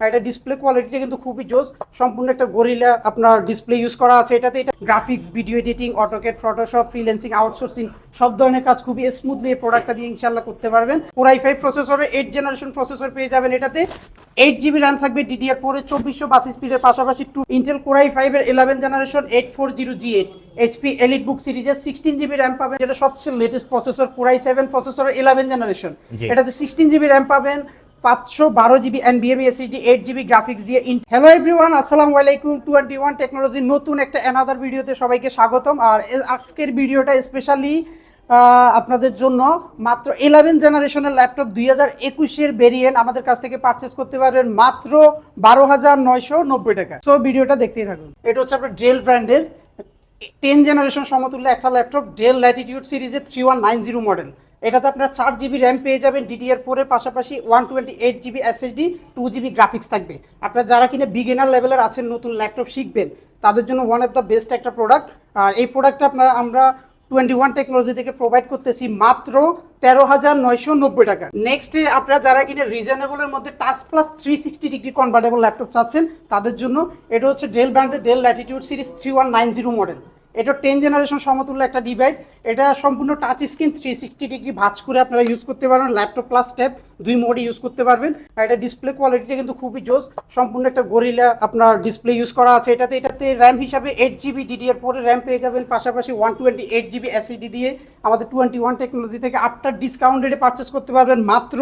আর এটা ডিসপ্লে কোয়ালিটিটা কিন্তু খুবই জোস। সম্পূর্ণ একটা গরিলা আপনার ডিসপ্লে ইউজ করা আছে। এটাতে এটা graphics video editing AutoCAD Photoshop freelancing outsourcing সব ধরনের কাজ খুবই স্মুথলি এই প্রোডাক্টটা দিয়ে ইনশাল্লাহ করতে পারবেন। কোরাই ফাইভ প্রসেসরে এইট জেনারেশন প্রসেসর পেয়ে যাবেন এটাতে। এইট জিবি র্যাম থাকবে ডিডিআর ফোরে চব্বিশশো বাস স্পিডের পাশাপাশি টু ইন্টেল কোরাই ফাইভের eleven generation eight four zero G eight HP elite book সিরিজের সিক্সটিন জিবি র্যাম পাবেন যেটা সবচেয়ে latest processor core i seven processor eleven generation এটাতে সিক্সটিন জিবি র্যাম পাবেন পাঁচশো বারো জিবি এনবিএমই এসএসডি এইট জিবি গ্রাফিক্স দিয়ে হ্যালো এভরিওয়ান আসসালামু আলাইকুম টোয়েন্টি ওয়ান টেকনোলজি নতুন একটা অ্যানাদার ভিডিওতে সবাইকে স্বাগতম। আর আজকের ভিডিওটা স্পেশালি আপনাদের জন্য মাত্র ইলেভেন জেনারেশনের ল্যাপটপ দুই হাজার একুশের ভেরিয়েন্ট আমাদের কাছ থেকে পারচেস করতে পারবেন মাত্র বারো হাজার নয়শো নব্বই টাকা। সো ভিডিওটা দেখতেই থাকুন। এটা হচ্ছে আপনার ড্রেল ব্র্যান্ডের টেন জেনারেশন সমতুল্য একটা ল্যাপটপ ডেল ল্যাটিটিউড সিরিজের three one nine zero model এটাতে আপনারা চার জিবি র্যাম পেয়ে যাবেন ডিডিআর ফোরের পাশাপাশি one twenty eight GB SSD two GB graphics থাকবে। আপনারা যারা কিনা বিগিনার লেভেলের আছেন, নতুন ল্যাপটপ শিখবেন, তাদের জন্য ওয়ান অফ দ্য বেস্ট একটা প্রোডাক্ট আর এই প্রোডাক্টটা আপনারা, আমরা টোয়েন্টি ওয়ান টেকনোলজি থেকে প্রোভাইড করতেছি মাত্র তেরো হাজার নয়শো নব্বই টাকা। নেক্সট আপনারা যারা কিনা রিজনেবলের মধ্যে touch plus three sixty degree convertible laptop চাচ্ছেন, তাদের জন্য এটা হচ্ছে ডেল ব্র্যান্ডের Dell Latitude series three one nine zero model এটা টেন জেনারেশন সমতুল্য একটা ডিভাইস এটা সম্পূর্ণ touch screen three sixty degree ভাঁজ করে আপনারা ইউজ করতে পারবেন। ল্যাপটপ প্লাস ট্যাব দুই মোডে ইউজ করতে পারবেন। আর এটা ডিসপ্লে কোয়ালিটিটা কিন্তু খুবই জোস। সম্পূর্ণ একটা গরিলা আপনার ডিসপ্লে ইউজ করা আছে। এটাতে এটাতে র্যাম হিসাবে এইট জিবি ডিডিআর পরে র্যাম পেয়ে যাবেন। পাশাপাশি one twenty eight GB SSD দিয়ে আমাদের টোয়েন্টি ওয়ান টেকনোলজি থেকে আফটার ডিসকাউন্ট রেটে পারচেস করতে পারবেন। মাত্র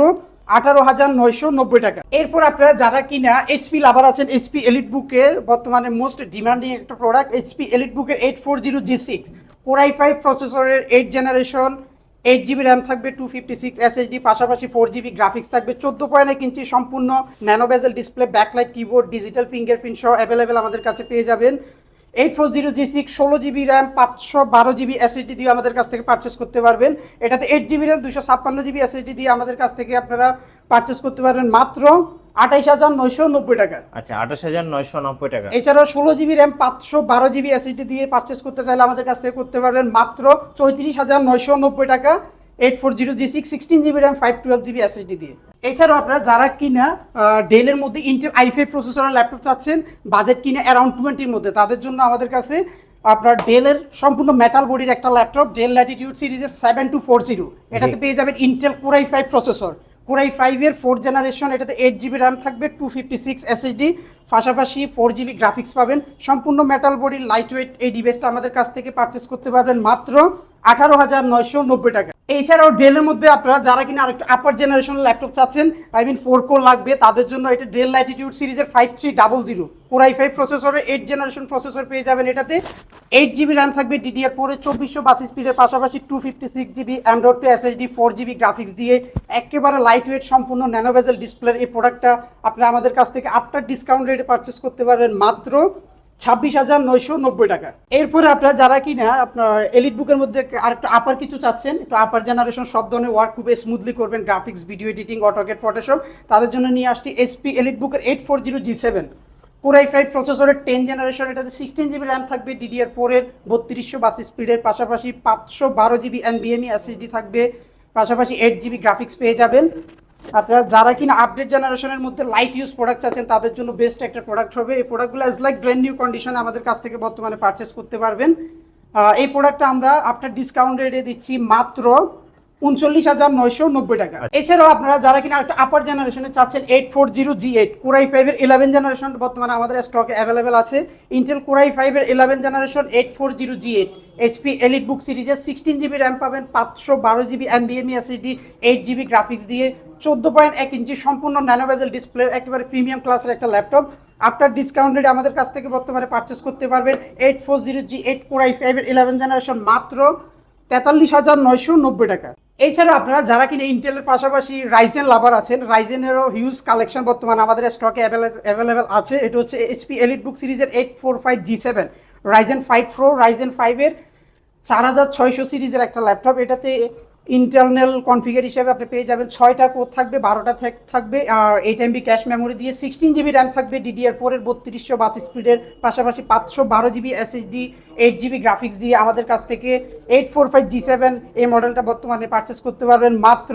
আঠারো হাজার নয়শো নব্বই টাকা। এরপর আপনারা যারা কিনা এইচপি লাভার আছেন এইচপি এলিট বুকের বর্তমানে মোস্ট ডিমান্ডিং একটা প্রোডাক্ট এইচপি এলিট বুকের eight four zero G six core i five প্রসেসরের eight generation eight GB RAM থাকবে টু ফিফটি সিক্স এসএসডি পাশাপাশি ফোর জিবি গ্রাফিক্স থাকবে, চোদ্দ পয়েন্ট এক ইঞ্চি সম্পূর্ণ nano bezel display backlight keyboard digital fingerprint সহ অ্যাভেলেবেল আমাদের কাছে পেয়ে যাবেন। Eight four zero G six ষোলো জিবি র্যাম পাঁচশো বারো জিবি এসএসডি দিয়ে আমাদের কাছ থেকে পারচেস করতে পারবেন। এটাতে এইট জিবি র্যাম দুশো ছাপ্পান্ন জিবি এসএসডি দিয়ে আমাদের কাছ থেকে আপনারা পারচেস করতে পারবেন মাত্র আঠাইশ হাজার নয়শো নব্বই টাকা। আচ্ছা আঠাশ হাজার নয়শো নব্বই টাকা। এছাড়াও ষোলো জিবি র্যাম পাঁচশো বারো জিবি এসএসডি দিয়ে পারচেস করতে চাইলে আমাদের কাছ থেকে করতে পারবেন মাত্র চৌত্রিশ হাজার নয়শো নব্বই টাকা। Eight four zero G six sixteen GB RAM five twelve GB SSD দিয়ে। এছাড়াও আপনারা যারা কিনা ডেলের মধ্যে ইন্টেল আই ফাইভ প্রসেসরের ল্যাপটপ চাচ্ছেন বাজেট কিনে অ্যারাউন্ড টোয়েন্টির মধ্যে তাদের জন্য আমাদের কাছে আপনার ডেলের সম্পূর্ণ মেটাল বডির একটা ল্যাপটপ ডেল ল্যাটিটিউড সিরিজের সেভেন টু ফোর জিরো এটাতে পেয়ে যাবেন Intel core i five processor core i ফাইভের ফোর জেনারেশন এটাতে এইট জিবি র্যাম থাকবে টু ফিফটি সিক্স এসএসডি পাশাপাশি ফোর জিবি গ্রাফিক্স পাবেন। সম্পূর্ণ মেটাল বডির লাইট ওয়েট এই ডিভাইসটা আমাদের কাছ থেকে পারচেস করতে পারবেন মাত্র আঠারো হাজার নয়শো নব্বই টাকা। এছাড়াও ডেলের মধ্যে আপনারা যারা কিনা আরেকটু আপার জেনারেশন ল্যাপটপ চাচ্ছেন আই মিন ফোর কোর লাগবে, তাদের জন্য এটা ডেল ল্যাটিটিউড সিরিজের five three double zero core i five প্রসেসরে এইট জেনারেশন প্রসেসর পেয়ে যাবেন এটাতে। এইট জিবি র্যাম থাকবে ডিডিআর ফোরে চব্বিশশো বাস স্পিডের পাশাপাশি two fifty six GB android two SSD four GB graphics দিয়ে একেবারে লাইট ওয়েট সম্পূর্ণ ন্যানোভেজাল ডিসপ্লের এই প্রোডাক্টটা আপনারা আমাদের কাছ থেকে আফটার ডিসকাউন্ট রেটে পারচেস করতে পারবেন। মাত্র ছাব্বিশ হাজার নয়শো নব্বই টাকা। এরপরে আপনারা যারা কিনা আপনার এলিট বুকের মধ্যে আরেকটু আপার কিছু চাচ্ছেন, একটু আপার জেনারেশন সব ধরনের ওয়ার্ক খুব স্মুথলি করবেন graphics video editing AutoCAD Photoshop তাদের জন্য নিয়ে আসছি এসপি এলিট বুকের eight four zero G seven core i five প্রসেসরের টেন জেনারেশন এটাতে সিক্সটিন জিবি র্যাম থাকবে ডিডিআর ফোরের বত্রিশশো বাস স্পিডের পাশাপাশি পাঁচশো বারো জিবি এনবিএমই এসএসডি থাকবে, পাশাপাশি এইট জিবি গ্রাফিক্স পেয়ে যাবেন। আপনারা যারা কিনা আপডেট জেনারেশনের মধ্যে লাইট ইউজ প্রোডাক্ট আছেন তাদের জন্য বেস্ট একটা প্রোডাক্ট হবে। এই প্রোডাক্টগুলো এজ লাইক ব্র্যান্ড নিউ কন্ডিশনে আমাদের কাছ থেকে বর্তমানে পারচেস করতে পারবেন। এই প্রোডাক্টটা আমরা আপনার ডিসকাউন্ট রেটে দিচ্ছি মাত্র উনচল্লিশ হাজার নয়শো নব্বই টাকা। এছাড়াও আপনারা যারা কিনা একটা আপার জেনারেশনে চাচ্ছেন eight four zero G eight core i ফাইভের ইলেভেন জেনারেশন বর্তমানে আমাদের স্টকে অ্যাভেলেবেল আছে। ইন্টেল কোরাই ফাইভের eleven generation eight four zero G eight HP elite book সিরিজের সিক্সটিন জিবি র্যাম পাবেন পাঁচশো বারো জিবি এনবিএমই এসএসডি এইট জিবি গ্রাফিক্স দিয়ে। চোদ্দ পয়েন্ট এক ইঞ্চি সম্পূর্ণ ন্যানোভেজেল ডিসপ্লে, একেবারে প্রিমিয়াম ক্লাসের একটা ল্যাপটপ। আপনার ডিসকাউন্ট আমাদের কাছ থেকে বর্তমানে পারচেস করতে পারবেন। Eight four zero G eight four i ফাইভের ইলেভেন জেনারেশন মাত্র তেতাল্লিশ হাজার নয়শো নব্বই টাকা। এছাড়া আপনারা যারা কিনা ইন্টেলের পাশাপাশি রাইজেন লাভার আছেন রাইজেনেরও হিউজ কালেকশন বর্তমানে আমাদের স্টকে অ্যাভেলেবেল আছে। এটা হচ্ছে এইচপি এলিট বুক সিরিজের eight four five G seven Ryzen five pro Ryzen ফাইভের চার হাজার ছয়শো সিরিজের একটা ল্যাপটপ। এটাতে ইন্টারনাল কনফিগার হিসেবে আপনি পেয়ে যাবেন ছয়টা কোড থাকবে, বারোটা থাকবে, আর এইট এমবি ক্যাশ মেমোরি দিয়ে সিক্সটিন জিবি র্যাম থাকবে ডিডিআর ফোরের বত্রিশশো বাস স্পিডের পাশাপাশি পাঁচশো বারো GB SSD eight GB graphics দিয়ে আমাদের কাছ থেকে eight four five G seven এই মডেলটা বর্তমানে পারচেস করতে পারবেন মাত্র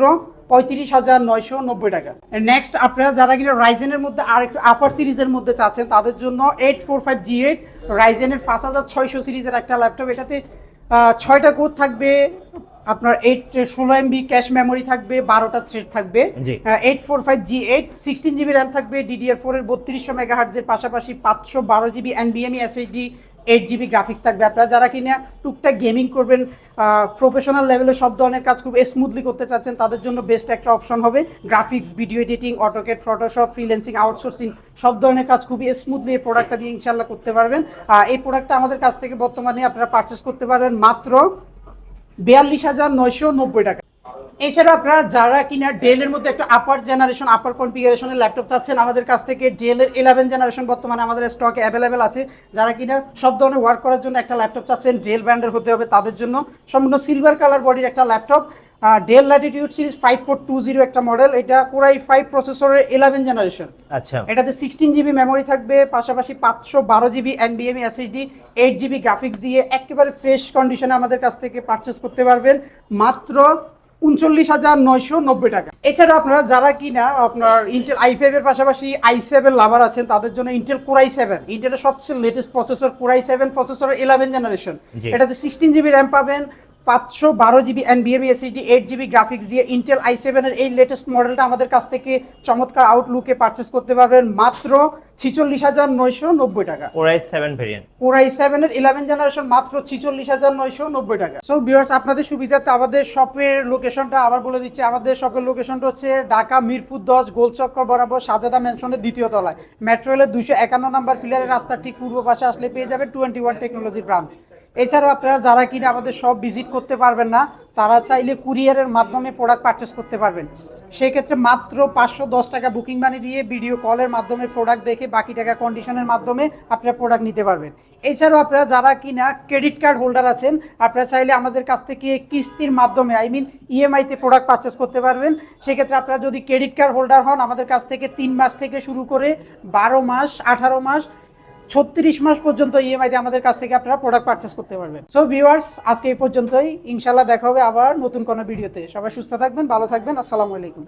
পঁয়ত্রিশ হাজার নয়শো নব্বই টাকা। নেক্সট আপনারা যারা কিনা রাইজেনের মধ্যে আর একটু আপার সিরিজের মধ্যে চাচ্ছেন, তাদের জন্য eight four five G eight রাইজেনের পাঁচ হাজার ছয়শো সিরিজের একটা ল্যাপটপ এটাতে ছয়টা কোড থাকবে আপনার এইট ষোলো এমবি ক্যাশ মেমোরি থাকবে বারোটা থ্রেড থাকবে। Eight four five G eight sixteen GB RAM থাকবে ডিডিআর ফোরের বত্রিশশো মেগা হার্জের পাশাপাশি পাঁচশো বারো জিবি এনবিএমই এসএইচডি এইট জিবি গ্রাফিক্স থাকবে। আপনারা যারা কিনা টুকটাক গেমিং করবেন প্রফেশনাল লেভেলে সব ধরনের কাজ খুব স্মুথলি করতে চাচ্ছেন তাদের জন্য বেস্ট একটা অপশন হবে। Graphics video editing AutoCAD Photoshop freelancing outsourcing সব ধরনের কাজ খুবই স্মুথলি এই প্রোডাক্টটা দিয়ে ইনশাল্লাহ করতে পারবেন। এই প্রোডাক্টটা আমাদের কাছ থেকে বর্তমানে আপনারা পারচেস করতে পারবেন মাত্র বিয়াল্লিশ হাজার নয়শো নব্বই টাকা। এছাড়া আপনারা যারা কিনা ডেলের মধ্যে একটা আপার জেনারেশন আপার কনফিগারেশনের ল্যাপটপ চাচ্ছেন, আমাদের কাছ থেকে ডেলের ইলেভেন জেনারেশন বর্তমানে আমাদের স্টকে অ্যাভেলেবেল আছে। যারা কিনা সব ধরনের ওয়ার্ক করার জন্য একটা ল্যাপটপ চাচ্ছেন ডেল ব্র্যান্ডের হতে হবে তাদের জন্য। সম্পূর্ণ সিলভার কালার বডির একটা laptop Dell Latitude series five four two zero একটা মডেল এটা কোরাই ফাইভ প্রসেসরের ইলেভেন জেনারেশন আচ্ছা। এটাতে সিক্সটিন জিবি মেমোরি থাকবে পাশাপাশি পাঁচশো বারো জিবি এনবিএমই এসএসডি এইট জিবি গ্রাফিক্স দিয়ে একেবারে ফ্রেশ কন্ডিশনে আমাদের কাছ থেকে পারচেস করতে পারবেন মাত্র উনচল্লিশ হাজার নয়শো নব্বই টাকা। এছাড়া আপনারা যারা কিনা আপনার ইন্টেল আই ফাইভের পাশাপাশি আই সেভেন লাভার আছেন তাদের জন্য ইন্টেল কোরাই সেভেন ইন্টেলের সবচেয়ে latest processor core i seven প্রসেসরের ইলেভেন জেনারেশন এটাতে সিক্সটিন জিবি র্যাম পাবেন পাঁচশো বারো জিবি এনবিএমই এসএসডি এইট জিবি গ্রাফিক্স দিয়ে ইন্টেল আই সেভেনের এই লেটেস্ট মডেলটা আমাদের কাছ থেকে চমৎকার আউটলুকে পারচেস করতে পারবেন। মাত্র ছিচল্লিশ হাজার নয়শো নব্বই টাকা। Core i seven variant core i সেভেনের ইলেভেন জেনারেশন মাত্র ছিচল্লিশ হাজার নয়শো নব্বই টাকা। সো ভিউয়ার্স আপনাদের সুবিধার্থে আমাদের শপের লোকেশনটা আবার বলে দিচ্ছি। আমাদের শপের লোকেশনটা হচ্ছে ঢাকা মিরপুর দশ গোলচক্কর বরাবর সাজাদা ম্যানশনের দ্বিতীয় তলায়। মেট্রো রেলের দুশো একান্ন নাম্বার পিলারের রাস্তার ঠিক পূর্ব পাশে আসলে পেয়ে যাবেন টোয়েন্টি ওয়ান টেকনোলজি ব্রাঞ্চ এছাড়াও আপনারা যারা কিনা আমাদের সব ভিজিট করতে পারবেন না, তারা চাইলে কুরিয়ারের মাধ্যমে প্রোডাক্ট পারচেস করতে পারবেন। সেই ক্ষেত্রে মাত্র পাঁচশো দশ টাকা বুকিং মানি দিয়ে ভিডিও কলের মাধ্যমে প্রোডাক্ট দেখে বাকি টাকা কন্ডিশনের মাধ্যমে আপনারা প্রোডাক্ট নিতে পারবেন। এছাড়াও আপনারা যারা কিনা ক্রেডিট কার্ড হোল্ডার আছেন, আপনারা চাইলে আমাদের কাছ থেকে কিস্তির মাধ্যমে আই মিন ইএমআইতে প্রোডাক্ট পারচেস করতে পারবেন। সেক্ষেত্রে আপনারা যদি ক্রেডিট কার্ড হোল্ডার হন, আমাদের কাছ থেকে তিন মাস থেকে শুরু করে বারো মাস, আঠারো মাস ছত্রিশ মাস পর্যন্ত ইএমআইতে আমাদের কাছ থেকে আপনারা প্রোডাক্ট পারচেস করতে পারবেন। সো ভিউয়ার্স আজকে এই পর্যন্তই। ইনশাল্লাহ দেখা হবে আবার নতুন কোনো ভিডিওতে সবাই সুস্থ থাকবেন, ভালো থাকবেন। আসসালামু আলাইকুম।